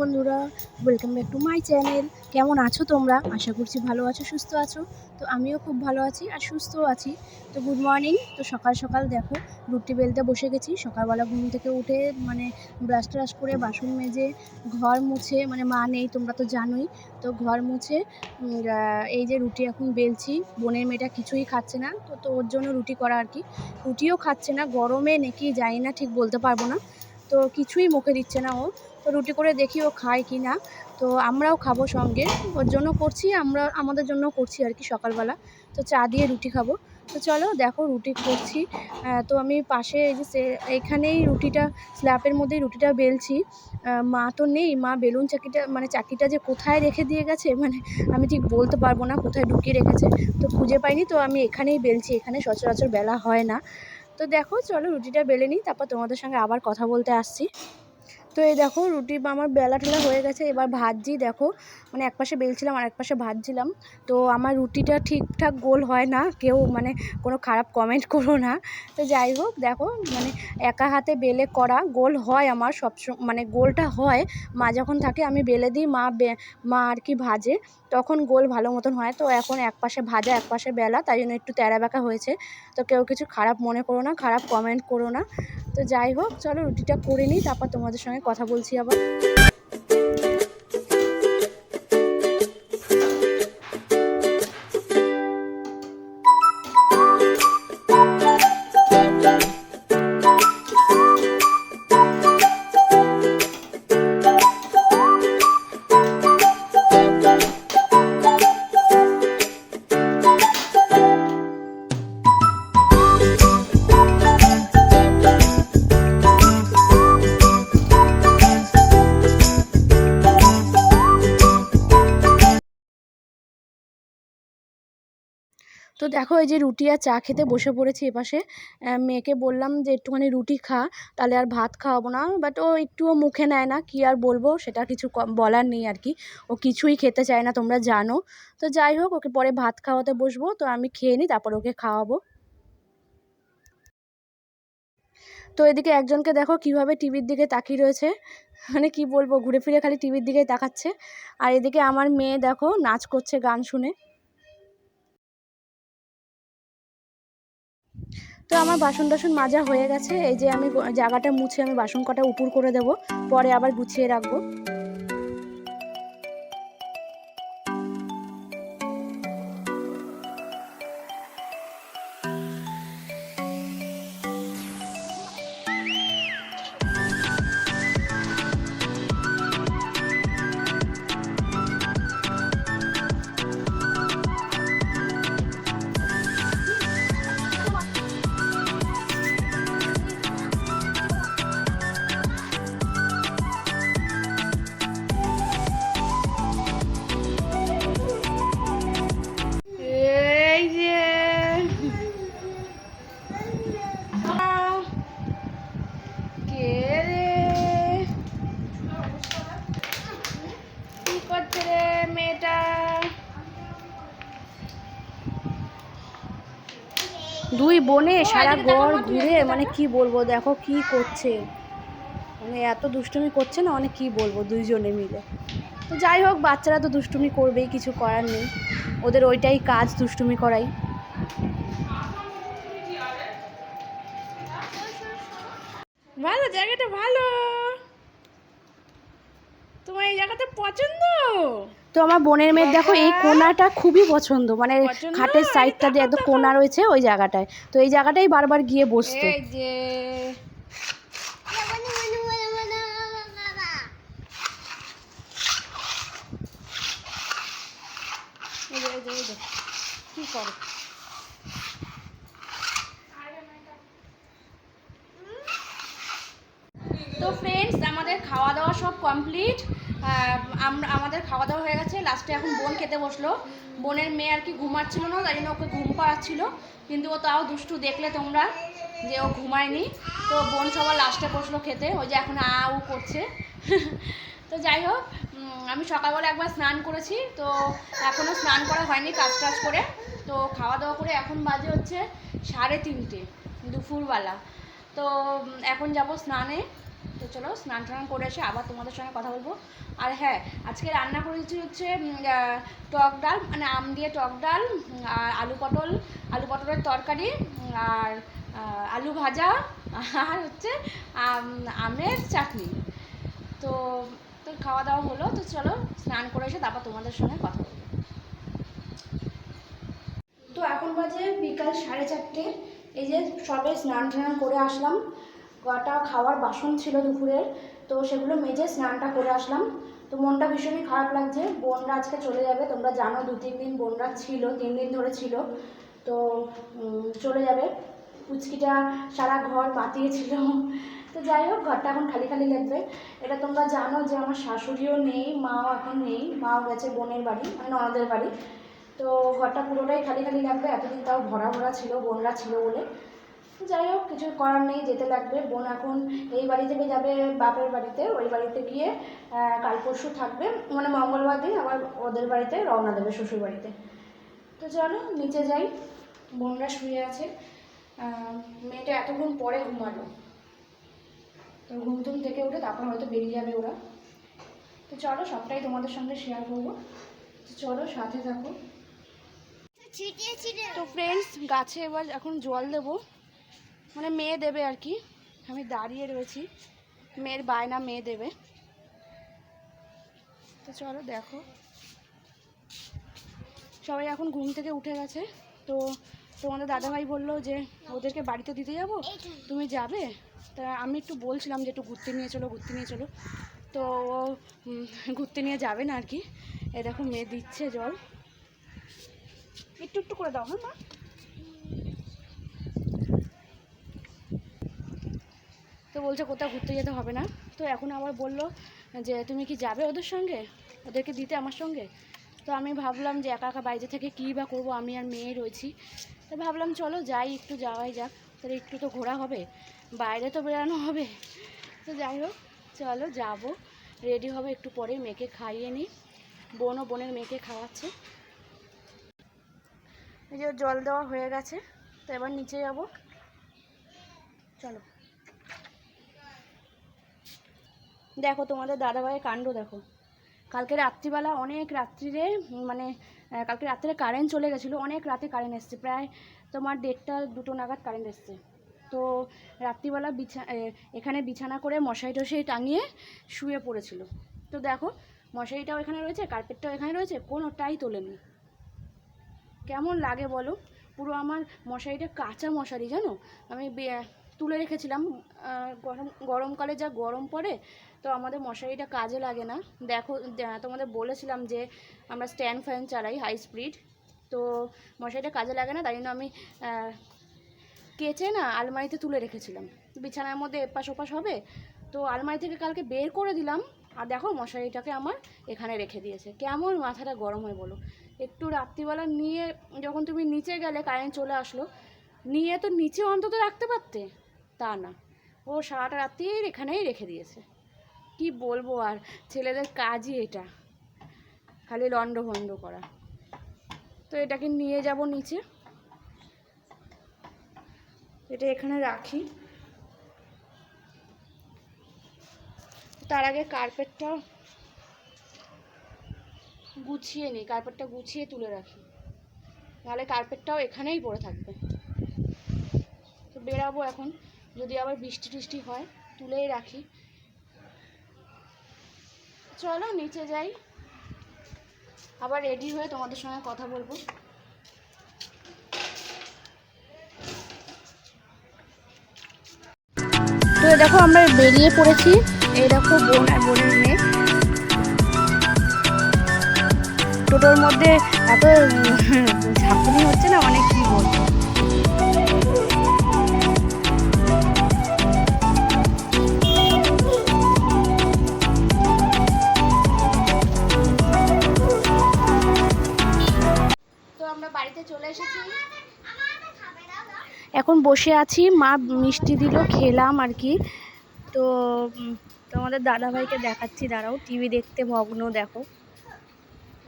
বন্ধুরা welcome back to my channel কেমন আছো তোমরা? আশা করছি ভালো আছো, সুস্থ আছো। তো আমিও খুব ভালো আছি আর সুস্থও আছি। তো গুড মর্নিং তো সকাল সকাল দেখো রুটি বেলতে বসে গেছি। সকালবেলা ঘুম থেকে উঠে মানে ব্রাশ ট্রাশ করে বাসন মেজে ঘর মুছে মানে মা নেই, তোমরা তো জানোই। তো ঘর মুছে এই যে রুটি এখন বেলছি, বোনের মেয়েটা কিছুই খাচ্ছে না। তো তো ওর জন্য রুটি করা আর কি। রুটিও খাচ্ছে না, গরমে নাকি জানি না ঠিক বলতে পারব না। তো কিছুই মুখে দিচ্ছে না ও। তো রুটি করে দেখি ও খায় কি না তো আমরাও খাব সঙ্গে। ওর জন্য করছি, আমরা, আমাদের জন্য করছি আর কি সকালবেলা। তো চা দিয়ে রুটি খাব। তো চলো দেখো রুটি করছি। তো আমি পাশে এই যে এইখানেই রুটিটা, স্ল্যাপের মধ্যেই রুটিটা বেলছি। মা তো নেই, মা বেলুন চাকিটা মানে চাকিটা যে কোথায় রেখে দিয়ে গেছে মানে আমি ঠিক বলতে পারব না কোথায় ঢুকিয়ে রেখেছে। তো খুঁজে পাইনি, তো আমি এখানেই বেলছি, এখানে সচরাচর বেলা হয় না। তো দেখো, চলো রুটিটা বেলে নিই, তারপর তোমাদের সঙ্গে আবার কথা বলতে আসছি। তো এই দেখো, রুটি আমার বেলা টেলা হয়ে গেছে, এবার ভাজি দেখো। মানে এক পাশে বেলছিলাম আর এক পাশে ভাজছিলাম। তো আমার রুটিটা ঠিকঠাক গোল হয় না, কেউ মানে কোনো খারাপ কমেন্ট করো না। তো যাই হোক, দেখো মানে একা হাতে বেলে করা গোল হয় আমার সব মানে গোলটা হয়। মা যখন থাকে, আমি বেলে দিই, মা মা আর কি ভাজে, তখন গোল ভালো মতন হয়। তো এখন এক পাশে ভাজা, এক পাশে বেলা, তাই জন্য একটু তেরা বেঁকা হয়েছে। তো কেউ কিছু খারাপ মনে করো না, খারাপ কমেন্ট করো না। তো যাই হোক, চলো রুটিটা করে নিই, তারপর তোমাদের সঙ্গে কথা বলছি আবার। দেখো, এই যে রুটি আর চা খেতে বসে পড়েছি এপাশে। মেয়েকে বললাম যে, একটুখানি রুটি খা, তাহলে আর ভাত খাওয়াবো না। বাট ও একটুও মুখে নেয় না, কি আর বলব, সেটা কিছু বলার নেই আর কি। ও কিছুই খেতে চায় না, তোমরা জানো। তো যাই হোক, ওকে পরে ভাত খাওয়াতে বসবো, তো আমি খেয়ে নিই, তারপর ওকে খাওয়াবো। তো এদিকে একজনকে দেখো, কীভাবে টিভির দিকে তাকিয়ে রয়েছে। মানে কি বলব, ঘুরে ফিরে খালি টিভির দিকেই তাকাচ্ছে। আর এদিকে আমার মেয়ে দেখো, নাচ করছে, গান শুনে। তো আমার বাসন টাসন মাজা হয়ে গেছে, এই যে আমি জায়গাটা মুছে আমি বাসন কটা উপুর করে দেবো, পরে আবার গুছিয়ে রাখব। বোনে সারা গড় ঘুরে মানে কি বলব? দেখো কি করছে। মানে এত দুষ্টুমি করছে না অনেক কি বলব দুইজনে মিলে। তো যাই হোক বাচ্চারা তো দুষ্টুমি করবেই কিছু করার নেই। ওদের ওইটাই কাজ দুষ্টুমি করাই। ভালো জায়গাটা ভালো। তোমার এই জায়গাটা পছন্দ? তো আমার বোনের মেয়ের দেখো এই কোনাটা খুবই পছন্দ। মানে খাটের সাইডটা দিয়ে একদম কোনা রয়েছে ওই জায়গাটায়। তো এই জায়গাটাই বারবার গিয়ে বসতো। যে। যে, যে, যে। কি করো? তো ফ্রেন্ডস আমাদের খাওয়া দাওয়া সব কমপ্লিট আমরা, আমাদের খাওয়া দাওয়া হয়ে গেছে। লাস্টে এখন বোন খেতে বসল। বোনের মেয়ে আর কি ঘুমাচ্ছিল না, তাই জন্য ওকে ঘুম পাড়াচ্ছিল। কিন্তু ও তাও দুষ্টু, দেখলে তোমরা যে ও ঘুমায়নি। তো বোন সবার লাস্টে বসল খেতে। ওই যে এখন আ, উ করছে। তো যাই হোক আমি সকালবেলা একবার স্নান করেছি। তো এখনও স্নান করা হয়নি কাজ টাজ করে। তো খাওয়া দাওয়া করে এখন বাজে হচ্ছে সাড়ে তিনটে, দুপুরবেলা। তো এখন যাব স্নানে। তো চলো স্নান টান করে এসে আবার তোমাদের সঙ্গে কথা বলব। আর হ্যাঁ আজকে রান্না করেছি হচ্ছে টক ডাল মানে আম দিয়ে টক ডাল, আর আলু পটল, আলু পটলের তরকারি, আর আলু ভাজা, আর হচ্ছে, আম- আমের চাটনি। তো তো খাওয়া দাওয়া হলো, তো চলো স্নান করে এসে তারপর তোমাদের সঙ্গে কথা বলব। তো এখন বাজে বিকাল সাড়ে চারটে, এই যে সবে স্নান টান করে আসলাম। কটা খাওয়ার বাসন ছিল দুপুরের তো সেগুলো মেজে স্নানটা করে আসলাম। তো মনটা ভীষণই খারাপ লাগছে। বোনরা আজকে চলে যাবে, তোমরা জানো দু তিন দিন বোনরা ছিল, তিন দিন ধরে ছিল। তো চলে যাবে। পুচকিটা সারা ঘর মাতিয়েছিল তো যাই হোক, ঘরটা এখন খালি খালি লাগবে। এটা তোমরা জানো যে আমার শাশুড়িও নেই, মাও এখন নেই। মাও গেছে বোনের বাড়ি মানে ননদের বাড়ি। তো ঘরটা পুরোটাই খালি খালি লাগবে। এতদিন তাও ভরা ভরা ছিল, বোনরা ছিল বলে। যাই হোক কিছু করার নেই যেতে লাগবে। বোন এখন এই বাড়ি থেকে যাবে বাপের বাড়িতে। ওই বাড়িতে গিয়ে কাল পরশু থাকবে। মানে মঙ্গলবার দিন আবার ওদের বাড়িতে রওনা দেবে শ্বশুর বাড়িতে। তো চলো নিচে যাই। বোনরা শুয়ে আছে। মেয়েটা এতক্ষণ পরে ঘুমালো। তো ঘুম টুম থেকে উঠে তারপর হয়তো বেরিয়ে যাবে ওরা। তো চলো সবটাই তোমাদের সঙ্গে শেয়ার করব। তো চলো সাথে থাকো। তো ফ্রেন্ডস গাছে এবার এখন জল দেবো। মানে মেয়ে দেবে আর কি। আমি দাঁড়িয়ে রয়েছি। মেয়ের বায়না মেয়ে দেবে। তো চলো দেখো। সবাই এখন ঘুম থেকে উঠে গেছে। তো তোমাদের দাদাভাই বলল যে, ওদেরকে বাড়িতে দিতে যাব? তুমি যাবে? তা আমি একটু বলছিলাম যে, একটু ঘুরতে নিয়ে চলো, ঘুরতে নিয়ে চলো। তো ও ঘুরতে নিয়ে যাবে না আর কি। এ দেখো, মেয়ে দিচ্ছে জল। একটু একটু করে দাও হ্যাঁ মা? বলছে কোথাও ঘুরতে যেতে হবে না। তো এখন আবার বলল যে, তুমি কি যাবে ওদের সঙ্গে? ওদেরকে দিতে আমার সঙ্গে? তো আমি ভাবলাম যে, একা একা বাইরে থেকে কী বা করব? আমি আর মেয়ে রয়েছি। তো ভাবলাম চলো যাই, একটু যাওয়াই যাক। তাহলে একটু তো ঘোরা হবে, বাইরে তো বেরানো হবে। তো যাই হোক, চলো যাব। রেডি হবে একটু পরে, মেয়েকে খাইয়ে নিই। বোনও বোনের মেয়েকে খাওয়াচ্ছে। এই যে জল দেওয়া হয়ে গেছে, তো এবার নিচে যাব। চলো। দেখো, তোমাদের দাদাভাইয়ের কাণ্ড দেখো। কালকে রাত্রিবেলা অনেক রাত্রিরে মানে কালকে রাত্রে কারেন্ট চলে গেছিল, অনেক রাতে কারেন্ট এসছে। প্রায় তোমার দেড়টা, দুটো নাগাদ কারেন্ট এসছে। তো রাত্রিবেলা বিছা এখানে বিছানা করে মশারি টশারি টাঙিয়ে শুয়ে পড়েছিল। তো দেখো, মশারিটাও এখানে রয়েছে কার্পেটটাও এখানে রয়েছে, কোনোটাই তোলেনি। কেমন লাগে বলো? পুরো আমার মশারিটা কাঁচা মশারি, জানো? আমি তুলে রেখেছিলাম গরম, গরমকালে যা গরম পড়ে তো আমাদের মশারিটা কাজে লাগে না। দেখো তোমাদের বলেছিলাম যে আমরা স্ট্যান্ড ফ্যান চালাই হাই স্পিড। তো মশারিটা কাজে লাগে না, তাই জন্য আমি কেচে না আলমারিতে তুলে রেখেছিলাম। বিছানার মধ্যে এপাশ ওপাশ হবে। তো আলমারি থেকে কালকে বের করে দিলাম। আর দেখো, মশারিটাকে আমার এখানে রেখে দিয়েছে। কেমন মাথাটা গরম হয় বলো। একটু রাত্রিবেলা নিয়ে যখন তুমি নিচে গেলে কারেন্ট চলে আসলো, নিয়ে তো নিচে অন্তত রাখতে পারতে? তা না। ও সারাটা রাত্রি এখানেই রেখে দিয়েছে। কি বলব আর? ছেলেদের কাজই এটা। খালি লন্ড ভন্ড করা। তো এটাকে নিয়ে যাব নিচে। এটা এখানে রাখি। তার আগে কার্পেটটা গুছিয়ে নিই। কার্পেটটা গুছিয়ে তুলে রাখি। নাহলে কার্পেটটাও এখানেই পড়ে থাকবে। তো বেরাবো এখন। যদি আবার বৃষ্টি টিষ্টি হয়, তুলেই রাখি। চলো নিচে যাই। আবার রেডি হয়ে তোমাদের সঙ্গে কথা বলব। তো দেখো আমরা বেরিয়ে পড়েছি। এই দেখো বোন আর বোনের মেয়ে। টোটোর মধ্যে এত ঝাঁকুনি হচ্ছে না? অনেক কি বলব? বসে আছি। মা মিষ্টি দিল, খেলাম আর কি। তো তোমাদের দাদাভাইকে দেখাচ্ছি, দাঁড়াও, টিভি দেখতে মগ্ন, দেখো।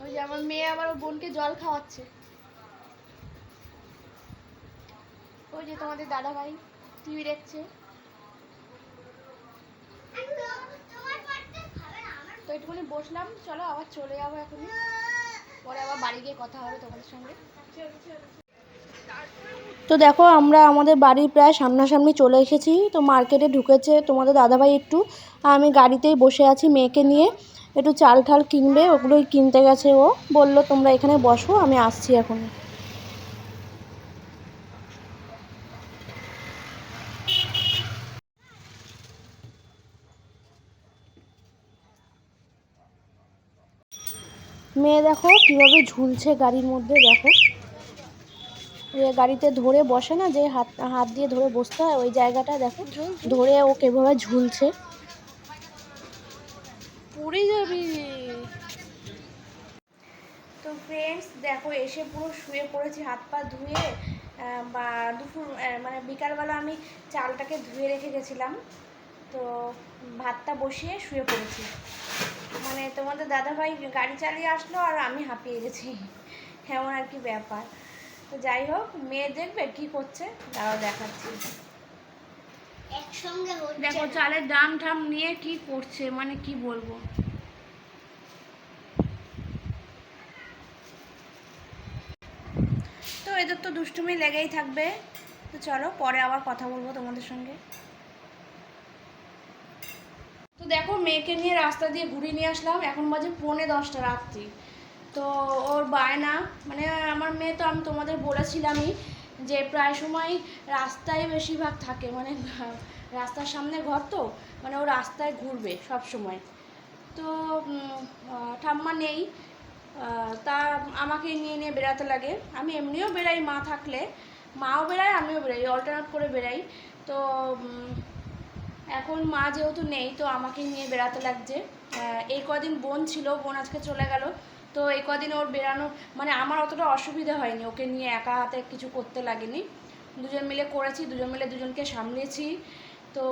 ওই যে আমার মেয়ে আমার বোনকে জল খাওয়াচ্ছে। ওই যে তোমাদের দাদাভাই টিভি দেখছে। তো একটুখানি বসলাম, চলো আবার চলে যাব এখনই। পরে আবার বাড়ি গিয়ে কথা হবে তোমাদের সঙ্গে। তো দেখো, আমরা আমাদের বাড়ির প্রায় সামনাসামনি চলে এসেছি। তো মার্কেটে ঢুকেছে তোমাদের দাদাভাই একটু। আমি গাড়িতেই বসে আছি মেয়েকে নিয়ে। একটু চাল ঠাল কিনবে, ওগুলোই কিনতে গেছে ও। বলল, তোমরা এখানে বসো, আমি আসছি এখন। মেয়ে দেখো, কীভাবে ঝুলছে গাড়ির মধ্যে, দেখো। গাড়িতে ধরে বসে না, যে হাত হাত দিয়ে ধরে বসতে হয়, ওই জায়গাটা দেখো। ধরে ও কেভাবে ঝুলছে। পড়ে যাবি। তো ফ্রেন্ডস দেখো, এসে পুরো শুয়ে পড়েছি, হাত পা ধুয়ে বা দুপুর মানে বিকালবেলা আমি চালটাকে ধুয়ে রেখে গেছিলাম। তো ভাতটা বসিয়ে শুয়ে পড়েছি। মানে তোমাদের দাদাভাই গাড়ি চালিয়ে আসলো আর আমি হাঁপিয়ে গেছি। এমন আর কি ব্যাপার। তো যাই হোক মেয়ে দেখবে কি করছে তারাও দেখাচ্ছি। একসঙ্গে দেখো চালের দাম ঠাম নিয়ে কি করছে মানে কি বলব? তো এদের তো দুষ্টুমি লেগেই থাকবে। তো চলো পরে আবার কথা বলব তোমাদের সঙ্গে। তো দেখো মেয়েকে নিয়ে রাস্তা দিয়ে ঘুরিয়ে নিয়ে আসলাম। এখন বাজে পৌনে দশটা রাত্রি। তো ওর বায়না মানে আমার মেয়ে তো আমি তোমাদের বলেছিলামই যে প্রায় সময় রাস্তায় বেশিরভাগ থাকে মানে রাস্তার সামনে ঘর তো মানে ও রাস্তায় ঘুরবে সব সময়। তো ঠাম্মা নেই তা আমাকে নিয়ে নিয়ে বেড়াতে লাগে। আমি এমনিও বেরাই মা থাকলে, মাও বেড়ায়, আমিও বেরাই অল্টারনেট করে বেরাই তো এখন মা যেহেতু নেই, তো আমাকে নিয়ে বেড়াতে লাগছে। এই কদিন বোন ছিল, বোন আজকে চলে গেল। তো এই কদিন ওর বেরানো মানে আমার অতটা অসুবিধা হয়নি। ওকে নিয়ে একা হাতে কিছু করতে লাগেনি। দুজন মিলে করেছি, দুজন মিলে দুজনকে সামলেছি। তো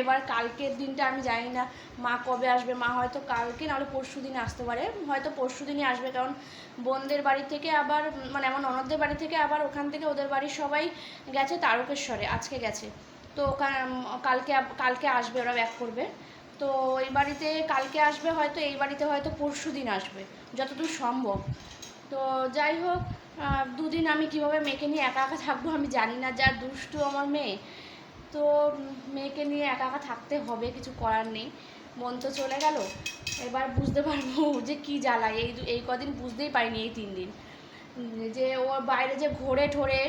এবার কালকের দিনটা আমি জানি না মা কবে আসবে। মা হয়তো কালকে, নাহলে পরশু দিনে আসতে পারে। হয়তো পরশু দিনই আসবে, কারণ বোনদের বাড়ি থেকে আবার মানে আমার ননদদের বাড়ি থেকে আবার ওখান থেকে ওদের বাড়ির সবাই গেছে, তারকেশ্বরে, আজকে গেছে। তো ওখানে, কালকে কালকে আসবে, ওরা ব্যাক করবে। তো এই বাড়িতে কালকে আসবে হয়তো, এই বাড়িতে হয়তো পরশু দিন আসবে, যতদূর সম্ভব। তো যাই হোক দুদিন আমি কীভাবে মেয়েকে নিয়ে একা একা থাকব আমি জানি না, যা দুষ্টু আমার মেয়ে। তো মেয়েকে নিয়ে একা একা থাকতে হবে, কিছু করার নেই। মন তো চলে গেল, এবার বুঝতে পারব যে কি জ্বালায়। এই এই কদিন বুঝতেই পারিনি এই তিন দিন। যে ওর বাইরে যে ঘোরে ঠোরে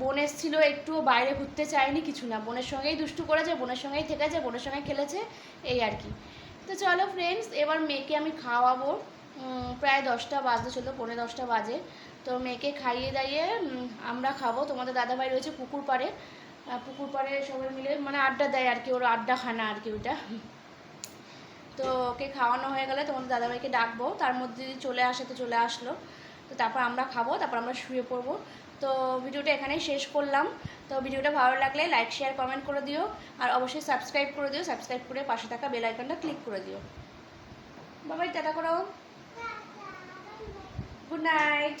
বোন এসেছিল একটুও বাইরে ঘুরতে চায়নি, কিছু না। বোনের সঙ্গেই দুষ্টু করেছে, বোনের সঙ্গেই থেকেছে বোনের সঙ্গে খেলেছে, এই আর কি। তো চলো ফ্রেন্ডস এবার মেয়েকে আমি খাওয়াবো। প্রায় দশটা বাজতে চলো, পৌনে দশটা বাজে। তো মেয়েকে খাইয়ে দাইয়ে আমরা খাব। তোমাদের দাদাভাই রয়েছে পুকুর পাড়ে। পুকুর পাড়ে সবাই মিলে মানে আড্ডা দেয় আর কি, ওর আড্ডা খানা আর কি ওটা তো ওকে খাওয়ানো হয়ে গেলে তোমাদের দাদাভাইকে ডাকবো। তার মধ্যে যদি চলে আসে তো চলে আসলো। তো তারপর আমরা খাব, তারপর আমরা শুয়ে পড়ব। তো ভিডিওটা এখানেই শেষ করলাম। তো ভিডিওটা ভালো লাগলে লাইক শেয়ার কমেন্ট করে দিও। আর অবশ্যই সাবস্ক্রাইব করে দিও। সাবস্ক্রাইব করে পাশে থাকা বেল আইকনটা ক্লিক করে দিও। বাবাই টাটা, করো। Good night